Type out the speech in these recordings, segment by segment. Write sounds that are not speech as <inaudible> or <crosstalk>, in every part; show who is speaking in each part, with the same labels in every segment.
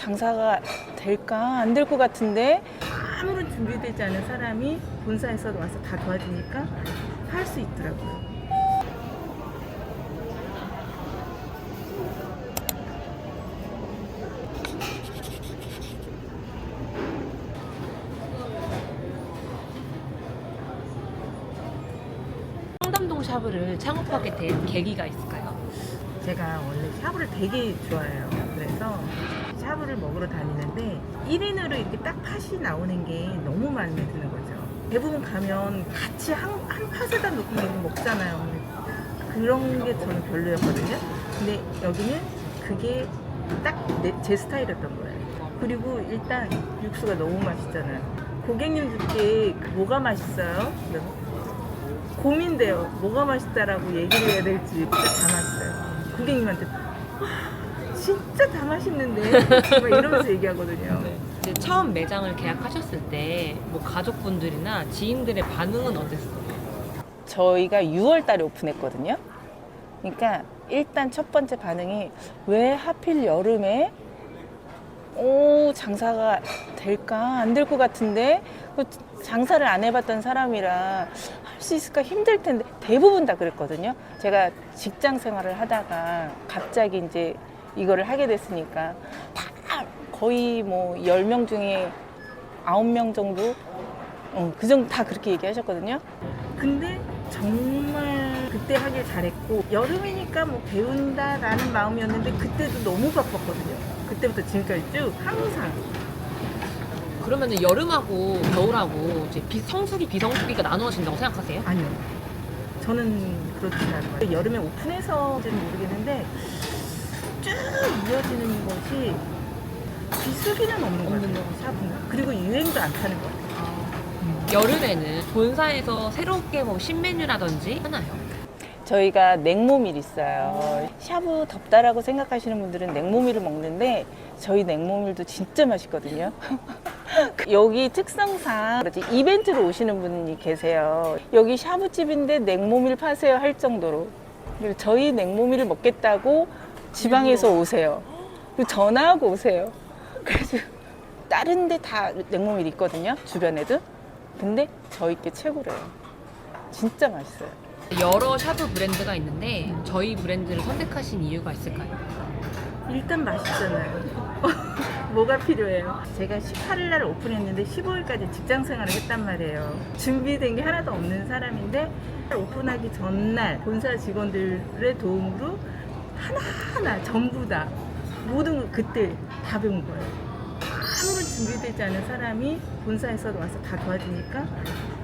Speaker 1: 장사가 될까 안 될 것 같은데
Speaker 2: 아무런 준비되지 않은 사람이 본사에서 와서 다 도와주니까 할 수 있더라고요.
Speaker 3: 샤브를 창업하게 된 계기가 있을까요?
Speaker 2: 제가 원래 샤브를 되게 좋아해요. 그래서 샤브를 먹으러 다니는데 1인으로 이렇게 딱 팥이 나오는 게 너무 마음에 드는 거죠. 대부분 가면 같이 한, 한 팥에다 놓고 먹잖아요. 그런 게 저는 별로였거든요. 근데 여기는 그게 딱 제 스타일이었던 거예요. 그리고 일단 육수가 너무 맛있잖아요. 고객님 들께 그 뭐가 맛있어요? 고민돼요. 뭐가 맛있다라고 얘기를 해야 될지 맛있어요. 고객님한테 와, <gasps> 진짜 다 맛있는데 막 이러면서 얘기하거든요.
Speaker 3: 이제 처음 매장을 계약하셨을 때 뭐 가족분들이나 지인들의 반응은 어땠어요?
Speaker 1: 저희가 6월 달에 오픈했거든요. 그러니까 일단 첫 번째 반응이 왜 하필 여름에 오 장사가 될까 안 될 것 같은데 그 장사를 안 해봤던 사람이라 할 수 있을까 힘들 텐데 대부분 다 그랬거든요. 제가 직장 생활을 하다가 갑자기 이제 이거를 하게 됐으니까 다 거의 뭐 10명 중에 9명 정도 어, 그 정도 다 그렇게 얘기하셨거든요.
Speaker 2: 근데 정말 그때 하길 잘했고 여름이니까 뭐 배운다라는 마음이었는데 그때도 너무 바빴거든요. 그때부터 지금까지 쭉 항상
Speaker 3: 그러면 여름하고 겨울하고 이제 비, 성수기 비성수기가 나누어진다고 생각하세요?
Speaker 2: 아니요. 저는 그렇지 않아요. 여름에 오픈해서인지는 모르겠는데 쭉 이어지는 것이 비수기는 없는 것
Speaker 3: 없는
Speaker 2: 같아요. 샤브는. 그리고 유행도 안 타는 것 같아요.
Speaker 3: 여름에는 본사에서 새롭게 뭐 신메뉴라든지 하나요?
Speaker 1: 저희가 냉모밀 있어요. 샤브 덥다라고 생각하시는 분들은 냉모밀을 먹는데 저희 냉모밀도 진짜 맛있거든요. <laughs> <laughs> 여기 특성상 그렇지, 이벤트로 오시는 분이 계세요. 여기 샤브집인데 냉모밀 파세요 할 정도로. 그리고 저희 냉모밀을 먹겠다고 지방에서 오세요. 그리고 전화하고 오세요. 그래서 다른 데 다 냉모밀 있거든요. 주변에도. 근데 저희 게 최고래요. 진짜 맛있어요.
Speaker 3: 여러 샤브 브랜드가 있는데 저희 브랜드를 선택하신 이유가 있을까요?
Speaker 2: 일단 맛있잖아요. 뭐가 필요해요? 제가 18일 날 오픈했는데 15일까지 직장 생활을 했단 말이에요. 준비된 게 하나도 없는 사람인데 오픈하기 전날 본사 직원들의 도움으로 하나하나 전부 다 모든 걸 그때 다 배운 거예요. 아무런 준비되지 않은 사람이 본사에서 와서 다 도와주니까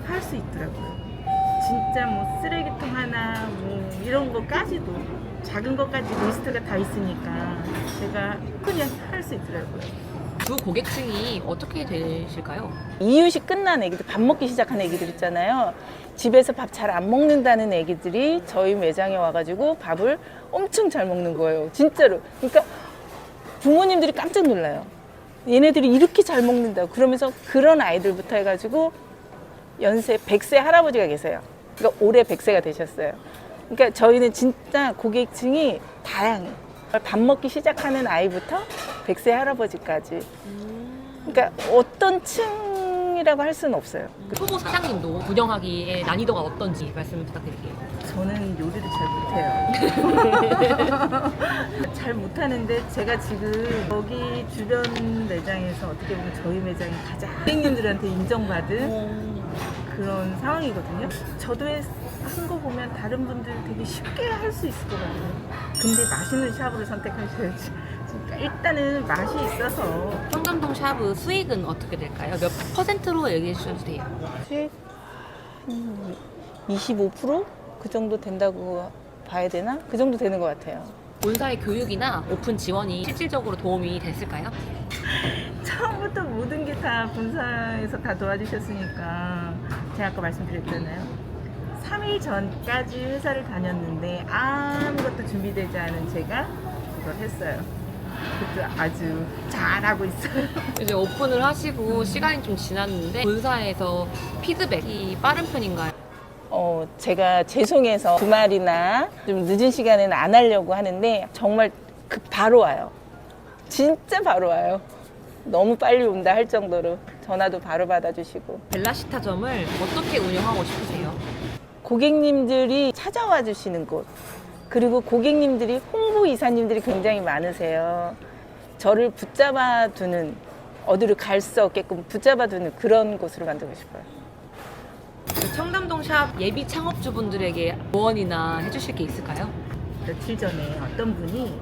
Speaker 2: 할 수 있더라고요. 진짜 뭐 쓰레기통 하나 뭐 이런 거까지도 작은 것까지 리스트가 다 있으니까 제가 그냥 할 수 있더라고요.
Speaker 3: 주 고객층이 어떻게 되실까요?
Speaker 1: 이유식 끝난 애기들, 밥 먹기 시작한 애기들 있잖아요. 집에서 밥 잘 안 먹는다는 애기들이 저희 매장에 와가지고 밥을 엄청 잘 먹는 거예요. 진짜로. 그러니까 부모님들이 깜짝 놀라요. 얘네들이 이렇게 잘 먹는다고. 그러면서 그런 아이들부터 해가지고 연세 100세 할아버지가 계세요. 그러니까 올해 100세가 되셨어요. 그러니까 저희는 진짜 고객층이 다양해. 밥 먹기 시작하는 아이부터 100세 할아버지까지. 그러니까 어떤 층이라고 할 수는 없어요.
Speaker 3: 초보 사장님도 운영하기에 난이도가 어떤지 말씀 부탁드릴게요.
Speaker 2: 저는 요리를 잘 못해요. <laughs> 잘 못하는데 제가 지금 여기 주변 매장에서 어떻게 보면 저희 매장이 가장 고객님들한테 인정받은 그런 상황이거든요. 저도 한 거 보면 다른 분들 되게 쉽게 할 수 있을 것 같아요. 근데 맛있는 샵으로 선택하셔야지. 일단은 맛이 있어서
Speaker 3: 청담동 샤브 수익은 어떻게 될까요? 몇 퍼센트로 얘기해 주셔도 돼요.
Speaker 1: 수익 한 25%그 정도 된다고 봐야 되나? 그 정도 되는 것 같아요.
Speaker 3: 본사의 교육이나 오픈 지원이 실질적으로 도움이 됐을까요? <laughs>
Speaker 2: 처음부터 모든 게 다 본사에서 다 도와주셨으니까 제가 아까 말씀드렸잖아요. 3일 전까지 회사를 다녔는데 아무것도 준비되지 않은 제가 그걸 했어요. 그것도 아주 잘하고 있어요. <laughs>
Speaker 3: 이제 오픈을 하시고 시간이 좀 지났는데 본사에서 피드백이 빠른 편인가요?
Speaker 1: 어, 제가 죄송해서 주말이나 좀 늦은 시간에는 안 하려고 하는데 정말 그 바로 와요.
Speaker 2: 진짜 바로 와요. 너무 빨리 온다 할 정도로 전화도 바로 받아주시고
Speaker 3: 벨라시타점을 어떻게 운영하고 싶으세요?
Speaker 2: 고객님들이 찾아와 주시는 곳 그리고 고객님들이 홍보 이사님들이 굉장히 많으세요. 저를 붙잡아 두는 어디로 갈 수 없게끔 붙잡아 두는 그런 곳으로 만들고 싶어요.
Speaker 3: 그 청담동 샵 예비 창업주분들에게 조언이나 해주실 게 있을까요?
Speaker 4: 며칠 전에 어떤 분이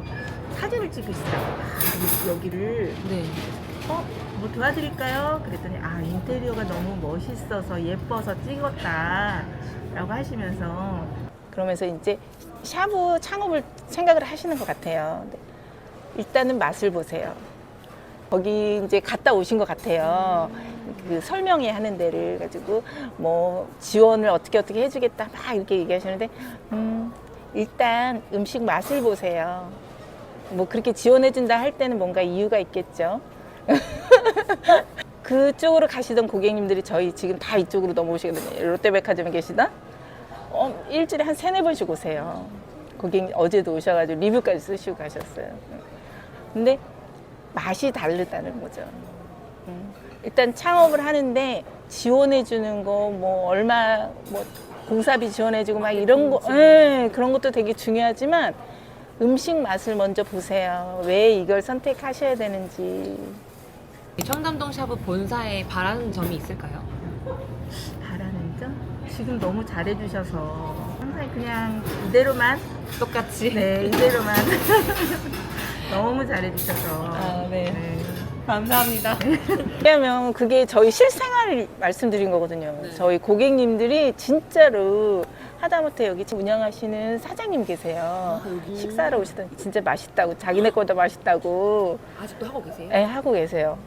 Speaker 4: 사진을 찍으시다가 아, 여기를
Speaker 3: 네.
Speaker 4: 어? 뭐 도와드릴까요? 그랬더니 아 인테리어가 너무 멋있어서 예뻐서 찍었다 라고 하시면서
Speaker 2: 그러면서 이제 샤브 창업을 생각을 하시는 것 같아요. 일단은 맛을 보세요. 거기 이제 갔다 오신 것 같아요. 그 설명회 하는 데를 가지고 뭐 지원을 어떻게 어떻게 해주겠다 막 이렇게 얘기하시는데 음, 일단 음식 맛을 보세요. 뭐 그렇게 지원해준다 할 때는 뭔가 이유가 있겠죠. <laughs> 그쪽으로 가시던 고객님들이 저희 지금 다 이쪽으로 넘어오시거든요. 롯데백화점에 계시다? 어, 일주일에 한 세네 번씩 오세요. 고객님 어제도 오셔가지고 리뷰까지 쓰시고 가셨어요. 근데 맛이 다르다는 거죠. 음. 일단 창업을 하는데 지원해주는 거 뭐 얼마 뭐 공사비 지원해주고 막 이런 거 예, 그런 것도 되게 중요하지만 음식 맛을 먼저 보세요. 왜 이걸 선택하셔야 되는지.
Speaker 3: 이 청담동 샵은 본사에 바라는 점이 있을까요?
Speaker 4: 바라는 점? 지금 너무 잘해주셔서 항상 그냥 이대로만
Speaker 3: 똑같이.
Speaker 4: 네 이대로만 <laughs> 너무 잘해주셔서
Speaker 3: 아, 네. 감사합니다. <laughs>
Speaker 2: 왜냐하면 그게 저희 실생활 말씀드린 거거든요.
Speaker 3: 네.
Speaker 2: 저희 고객님들이 진짜로 하다못해 여기 운영하시는 사장님 계세요.
Speaker 3: 여기?
Speaker 2: 식사하러 오시더니 진짜 맛있다고 자기네 거보다 맛있다고
Speaker 3: 아직도 하고 계세요?
Speaker 2: 예, 하고 계세요.